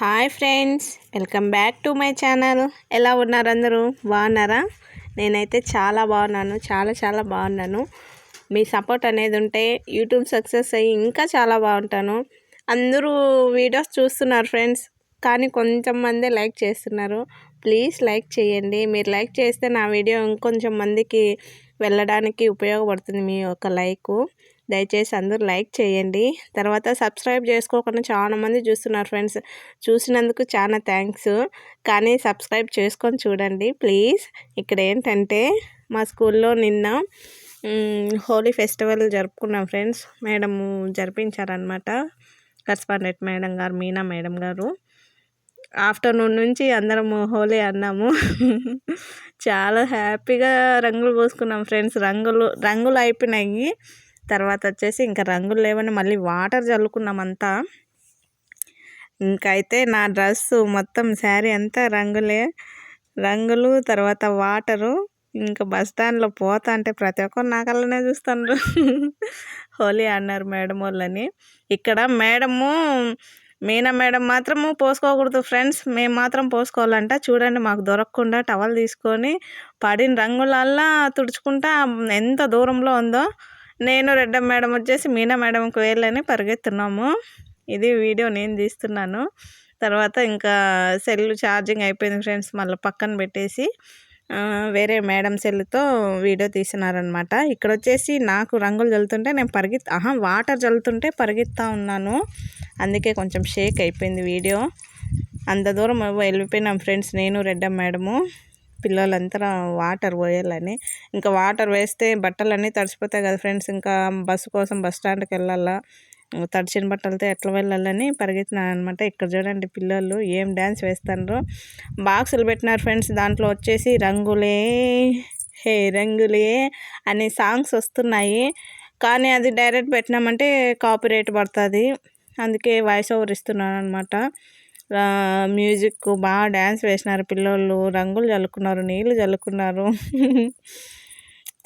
Hi friends welcome back to my channel. ఎలా ఉన్నారు అందరూ? బాగున్నారా? నేనైతే చాలా బాగున్నాను చాలా చాలా బాగున్నాను. మీ సపోర్ట్ అనేది ఉంటే యూట్యూబ్ సక్సెస్ అయ్యి ఇంకా చాలా బాగుంటాను. అందరూ వీడియోస్ చూస్తున్నారు ఫ్రెండ్స్ కానీ కొంచెం మందే లైక్ చేస్తున్నారు. ప్లీజ్ లైక్ చేయండి. మీరు లైక్ చేస్తే నా వీడియో ఇంకొంచెం మందికి వెళ్ళడానికి ఉపయోగపడుతుంది మీ యొక్క లైకు. దయచేసి అందరూ లైక్ చేయండి. తర్వాత సబ్స్క్రైబ్ చేసుకోకుండా చాలా మంది చూస్తున్నారు ఫ్రెండ్స్. చూసినందుకు చాలా థ్యాంక్స్. కానీ సబ్స్క్రైబ్ చేసుకొని చూడండి ప్లీజ్. ఇక్కడ ఏంటంటే మా స్కూల్లో నిన్న హోలీ ఫెస్టివల్ జరుపుకున్నాం ఫ్రెండ్స్. మేడం జరిపించారనమాట కరస్పాండెంట్ మేడం గారు మీనా మేడం గారు. ఆఫ్టర్నూన్ నుంచి అందరము హోలీ అన్నాము. చాలా హ్యాపీగా రంగులు పోసుకున్నాం ఫ్రెండ్స్. రంగులు రంగులు అయిపోయినాయి. తర్వాత వచ్చేసి ఇంకా రంగులు లేవని మళ్ళీ వాటర్ చల్లుకున్నామంతా ఇంకైతే నా డ్రెస్ మొత్తం శారీ అంతా రంగులే రంగులు తర్వాత వాటరు. ఇంకా బస్ స్టాండ్లో పోతా అంటే ప్రతి ఒక్కరు నా కళ్ళనే చూస్తాను హోలీ అన్నారు మేడం వాళ్ళని. ఇక్కడ మేడము మీనా మేడం మాత్రము పోసుకోకూడదు ఫ్రెండ్స్. మేము మాత్రం పోసుకోవాలంట. చూడండి మాకు దొరకకుండా టవల్ తీసుకొని పడిన రంగులల్లా తుడుచుకుంటా ఎంత దూరంలో ఉందో. నేను రెడ్డ మేడం వచ్చేసి మీనా మేడంకి వెళ్ళని పరిగెత్తున్నాము. ఇది వీడియో నేను తీస్తున్నాను. తర్వాత ఇంకా సెల్ ఛార్జింగ్ అయిపోయింది ఫ్రెండ్స్ మళ్ళీ పక్కన పెట్టేసి వేరే మేడం సెల్తో వీడియో తీసినారనమాట ఇక్కడ వచ్చేసి నాకు రంగులు చల్లుతుంటే నేను పరిగెత్ ఆహా వాటర్ చల్లుతుంటే పరిగెత్తా ఉన్నాను. అందుకే కొంచెం షేక్ అయిపోయింది వీడియో. అంత దూరం వెళ్ళిపోయినాం ఫ్రెండ్స్ నేను రెడ్డ మేడము. పిల్లలంతా వాటర్ పోయాలని. ఇంకా వాటర్ వేస్తే బట్టలన్నీ తడిసిపోతాయి కదా ఫ్రెండ్స్. ఇంకా బస్సు కోసం బస్ స్టాండ్కి వెళ్ళాలా? తడిచిన బట్టలతో ఎట్లా వెళ్ళాలని పరిగెత్తినాను అనమాట ఇక్కడ చూడండి పిల్లలు ఏం డ్యాన్స్ వేస్తారు బాక్సులు పెట్టినారు ఫ్రెండ్స్. దాంట్లో వచ్చేసి రంగులే హే రంగులే అనే సాంగ్స్ వస్తున్నాయి. కానీ అది డైరెక్ట్ పెట్టినామంటే కాపీ రేట్ పడుతుంది. అందుకే వాయిస్ ఓవర్ ఇస్తున్నాను అనమాట మ్యూజిక్ బాగా డ్యాన్స్ వేసినారు పిల్లోళ్ళు. రంగులు చల్లుకున్నారు నీళ్ళు చల్లుకున్నారు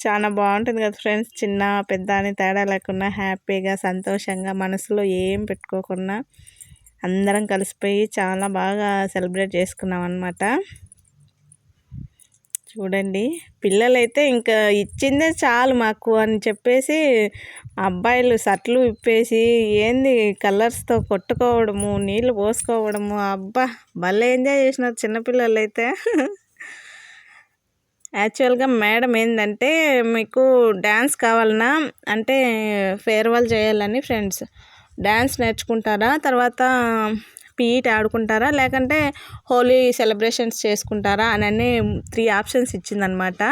చాలా బాగుంటుంది కదా ఫ్రెండ్స్. చిన్న పెద్ద అని తేడా లేకుండా హ్యాపీగా సంతోషంగా మనసులో ఏం పెట్టుకోకుండా అందరం కలిసిపోయి చాలా బాగా సెలబ్రేట్ చేసుకున్నాం అనమాట చూడండి. పిల్లలైతే ఇంకా ఇచ్చిందే చాలు మాకు అని చెప్పేసి అబ్బాయిలు సట్లు విప్పేసి ఏంది కలర్స్తో కొట్టుకోవడము నీళ్ళు పోసుకోవడము. అబ్బా భలే ఎంజాయ్ చేసినారు చిన్నపిల్లలు అయితే యాక్చువల్గా మేడం ఏంటంటే మీకు డ్యాన్స్ కావాలన్నా అంటే ఫేర్వెల్ చేయాలని ఫ్రెండ్స్. డ్యాన్స్ నేర్చుకుంటారా? తర్వాత పీఈటీ ఆడుకుంటారా? లేకంటే హోలీ సెలబ్రేషన్స్ చేసుకుంటారా? అని అన్ని త్రీ ఆప్షన్స్ ఇచ్చిందనమాట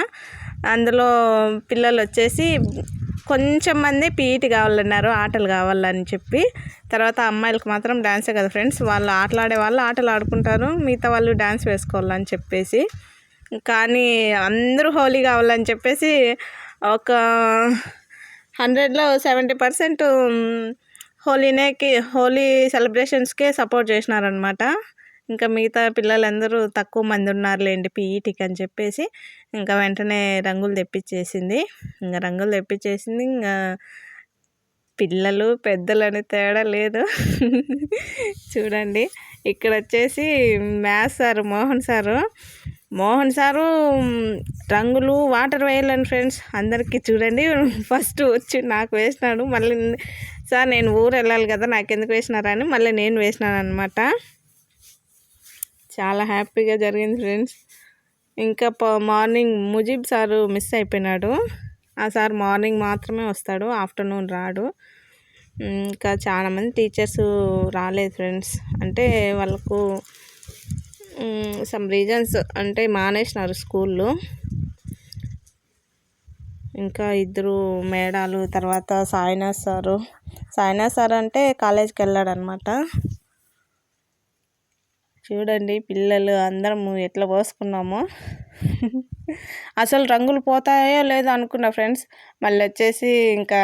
అందులో పిల్లలు వచ్చేసి కొంచెం మంది పీఈటీ కావాలన్నారు ఆటలు కావాలని చెప్పి. తర్వాత అమ్మాయిలకు మాత్రం డ్యాన్సే కదా ఫ్రెండ్స్ వాళ్ళు ఆటలాడే వాళ్ళు ఆటలు ఆడుకుంటారు మిగతా వాళ్ళు డ్యాన్స్ వేసుకోవాలని చెప్పేసి. కానీ అందరూ హోలీ కావాలని చెప్పేసి ఒక హండ్రెడ్లో సెవెంటీ పర్సెంట్ హోలీనేకి హోలీ సెలబ్రేషన్స్కే సపోర్ట్ చేసినారనమాట ఇంకా మిగతా పిల్లలందరూ తక్కువ మంది ఉన్నారులేండి పీఈటీకి అని చెప్పేసి ఇంకా వెంటనే రంగులు తెప్పించేసింది. ఇంకా రంగులు తెప్పించేసింది ఇంకా పిల్లలు పెద్దలని తేడా లేదు. చూడండి ఇక్కడ వచ్చేసి maths sir Mohan sir Mohan sir రంగులు వాటర్ వేయాలని ఫ్రెండ్స్. అందరికీ చూడండి ఫస్ట్ వచ్చి నాకు వేసినాడు. మళ్ళీ సార్ నేను ఊరు వెళ్ళాలి కదా నాకు ఎందుకు వేసినారని మళ్ళీ నేను వేసినాను అనమాట చాలా హ్యాపీగా జరిగింది ఫ్రెండ్స్. ఇంకా మార్నింగ్ ముజీబ్ సారు మిస్ అయిపోయినాడు. ఆ సార్ మార్నింగ్ మాత్రమే వస్తాడు ఆఫ్టర్నూన్ రాడు. ఇంకా చాలామంది టీచర్స్ రాలేదు ఫ్రెండ్స్. అంటే వాళ్ళకు సమ్ రీజన్స్ అంటే మానేసినారు స్కూల్లో. ఇంకా ఇద్దరు మేడాలు తర్వాత సాయినాథ్ సారు. సాయినాథ్ సార్ అంటే కాలేజీకి వెళ్ళాడనమాట చూడండి పిల్లలు అందరం ఎట్లా పోసుకున్నామో. అసలు రంగులు పోతాయో లేదో అనుకున్న ఫ్రెండ్స్. మళ్ళీ వచ్చేసి ఇంకా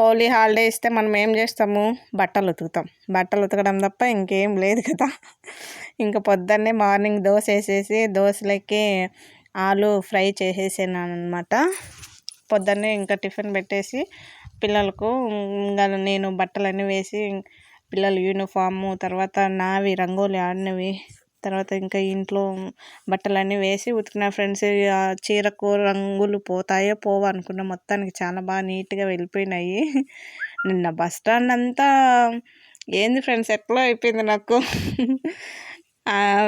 హోలీ హాలిడే ఇస్తే మనం ఏం చేస్తాము? బట్టలు ఉతుకుతాం. బట్టలు ఉతకడం తప్ప ఇంకేం లేదు కదా. ఇంకా పొద్దున్నే మార్నింగ్ దోశ వేసేసి దోశలకి ఆలు ఫ్రై చేసేసాను అనమాట పొద్దున్నే ఇంకా టిఫిన్ పెట్టేసి పిల్లలకు ఇంకా నేను బట్టలన్నీ వేసి పిల్లల యూనిఫాము తర్వాత నావి రంగోలి ఆడినవి తర్వాత ఇంకా ఇంట్లో బట్టలన్నీ వేసి ఉతికిన ఫ్రెండ్స్ చీరకు రంగులు పోతాయో పోవో అనుకున్న మొత్తానికి చాలా బాగా నీట్గా వెళ్ళిపోయినాయి. నిన్న బస్ స్టాండ్ అంతా ఏంది ఫ్రెండ్స్ ఎట్లా అయిపోయింది నాకు?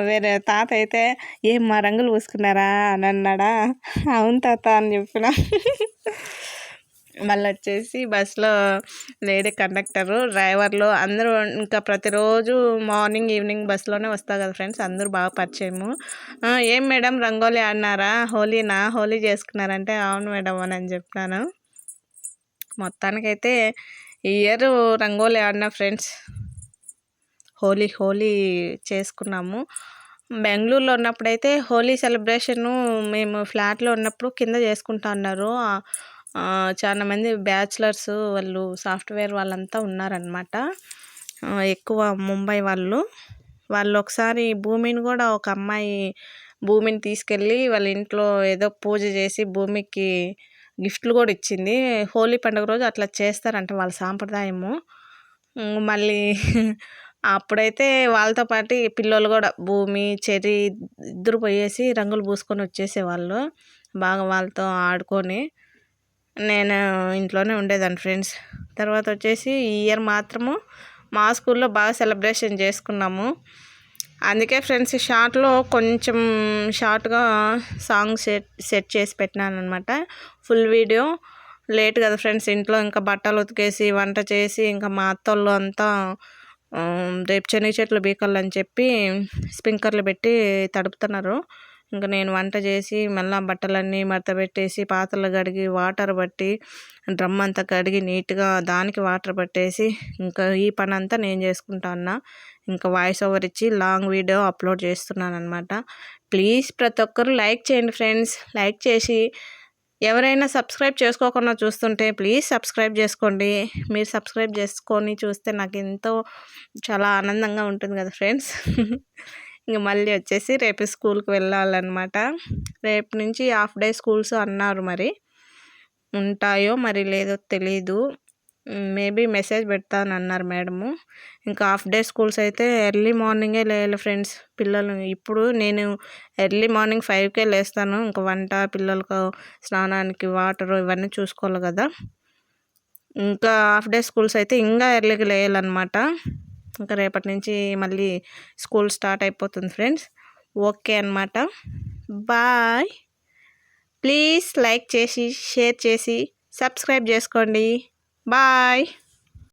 వేరే తాత అయితే ఏం మా రంగులు పూసుకున్నారా? అని అన్నాడా. అవును తాత అని చెప్పిన. మళ్ళీ వచ్చేసి బస్సులో లేడీ కండక్టరు డ్రైవర్లు అందరూ ఇంకా ప్రతిరోజు మార్నింగ్ ఈవినింగ్ బస్సులోనే వస్తా కదా ఫ్రెండ్స్ అందరూ బాగా పరిచయము. ఏం మేడం రంగోలీ ఆడినారా? హోలీనా? హోలీ చేసుకున్నారంటే అవును మేడం అని అని చెప్పినాను మొత్తానికైతే ఈ ఇయర్ రంగోలీ ఆడిన ఫ్రెండ్స్ హోలీ హోలీ చేసుకున్నాము. బెంగళూరులో ఉన్నప్పుడైతే హోలీ సెలబ్రేషను మేము ఫ్లాట్లో ఉన్నప్పుడు కింద చేసుకుంటా ఉన్నారు చాలా మంది బ్యాచిలర్స్ వాళ్ళు సాఫ్ట్వేర్ వాళ్ళంతా ఉన్నారనమాట ఎక్కువ ముంబై వాళ్ళు. వాళ్ళు ఒకసారి భూమిని కూడా ఒక అమ్మాయి భూమిని తీసుకెళ్ళి వాళ్ళ ఇంట్లో ఏదో పూజ చేసి భూమికి గిఫ్ట్లు కూడా ఇచ్చింది. హోలీ పండుగ రోజు అట్లా చేస్తారంట వాళ్ళ సాంప్రదాయము. మళ్ళీ అప్పుడైతే వాళ్ళతో పాటు పిల్లలు కూడా భూమి చెర్రీ ఇద్దరు పోయేసి రంగులు పూసుకొని వచ్చేసేవాళ్ళు. బాగా వాళ్ళతో ఆడుకొని నేను ఇంట్లోనే ఉండేదాన్ని ఫ్రెండ్స్. తర్వాత వచ్చేసి ఈ ఇయర్ మాత్రము మా స్కూల్లో బాగా సెలబ్రేషన్ చేసుకున్నాము. అందుకే ఫ్రెండ్స్ షార్ట్లో కొంచెం షార్ట్గా సాంగ్ సెట్ సెట్ చేసి పెట్టినాను అనమాట ఫుల్ వీడియో. లేట్ కదా ఫ్రెండ్స్ ఇంట్లో ఇంకా బట్టలు ఉతికేసి వంట చేసి ఇంకా మా అత్తోళ్ళు అంతా రేపు చెనగ చెట్లు బీకాలని చెప్పి స్ప్రింకర్లు పెట్టి తడుపుతున్నారు. ఇంకా నేను వంట చేసి మళ్ళీ బట్టలన్నీ మడత పెట్టేసి పాత్రలు కడిగి వాటర్ పట్టి డ్రమ్ అంతా కడిగి నీట్గా దానికి వాటర్ పట్టేసి ఇంకా ఈ పని అంతా నేను చేసుకుంటాను ఇంకా వాయిస్ ఓవర్ ఇచ్చి లాంగ్ వీడియో అప్లోడ్ చేస్తున్నాను అనమాట ప్లీజ్ ప్రతి ఒక్కరు లైక్ చేయండి ఫ్రెండ్స్. లైక్ చేసి ఎవరైనా సబ్స్క్రైబ్ చేసుకోకుండా చూస్తుంటే ప్లీజ్ సబ్స్క్రైబ్ చేసుకోండి. మీరు సబ్స్క్రైబ్ చేసుకొని చూస్తే నాకు ఎంతో చాలా ఆనందంగా ఉంటుంది కదా ఫ్రెండ్స్. ఇంక మళ్ళీ వచ్చేసి రేపు స్కూల్కి వెళ్ళాలన్నమాట. రేపు నుంచి హాఫ్ డే స్కూల్స్ అన్నారు మరి. ఉంటాయో మరి లేదో తెలీదు. మేబీ మెసేజ్ పెడతాను అన్నారు మేడము. ఇంకా హాఫ్ డే స్కూల్స్ అయితే ఎర్లీ మార్నింగే లేయాలి ఫ్రెండ్స్ పిల్లలు. ఇప్పుడు నేను ఎర్లీ మార్నింగ్ ఫైవ్కే లేస్తాను. ఇంకా వంట పిల్లలకు స్నానానికి వాటర్ ఇవన్నీ చూసుకోవాలి కదా. ఇంకా హాఫ్ డే స్కూల్స్ అయితే ఇంకా ఎర్లీకి లేయాలన్నమాట. ఇంకా రేపటి నుంచి మళ్ళీ స్కూల్ స్టార్ట్ అయిపోతుంది ఫ్రెండ్స్. ఓకే అనమాట బాయ్. ప్లీజ్ లైక్ చేసి షేర్ చేసి సబ్స్క్రైబ్ చేసుకోండి. బాయ్.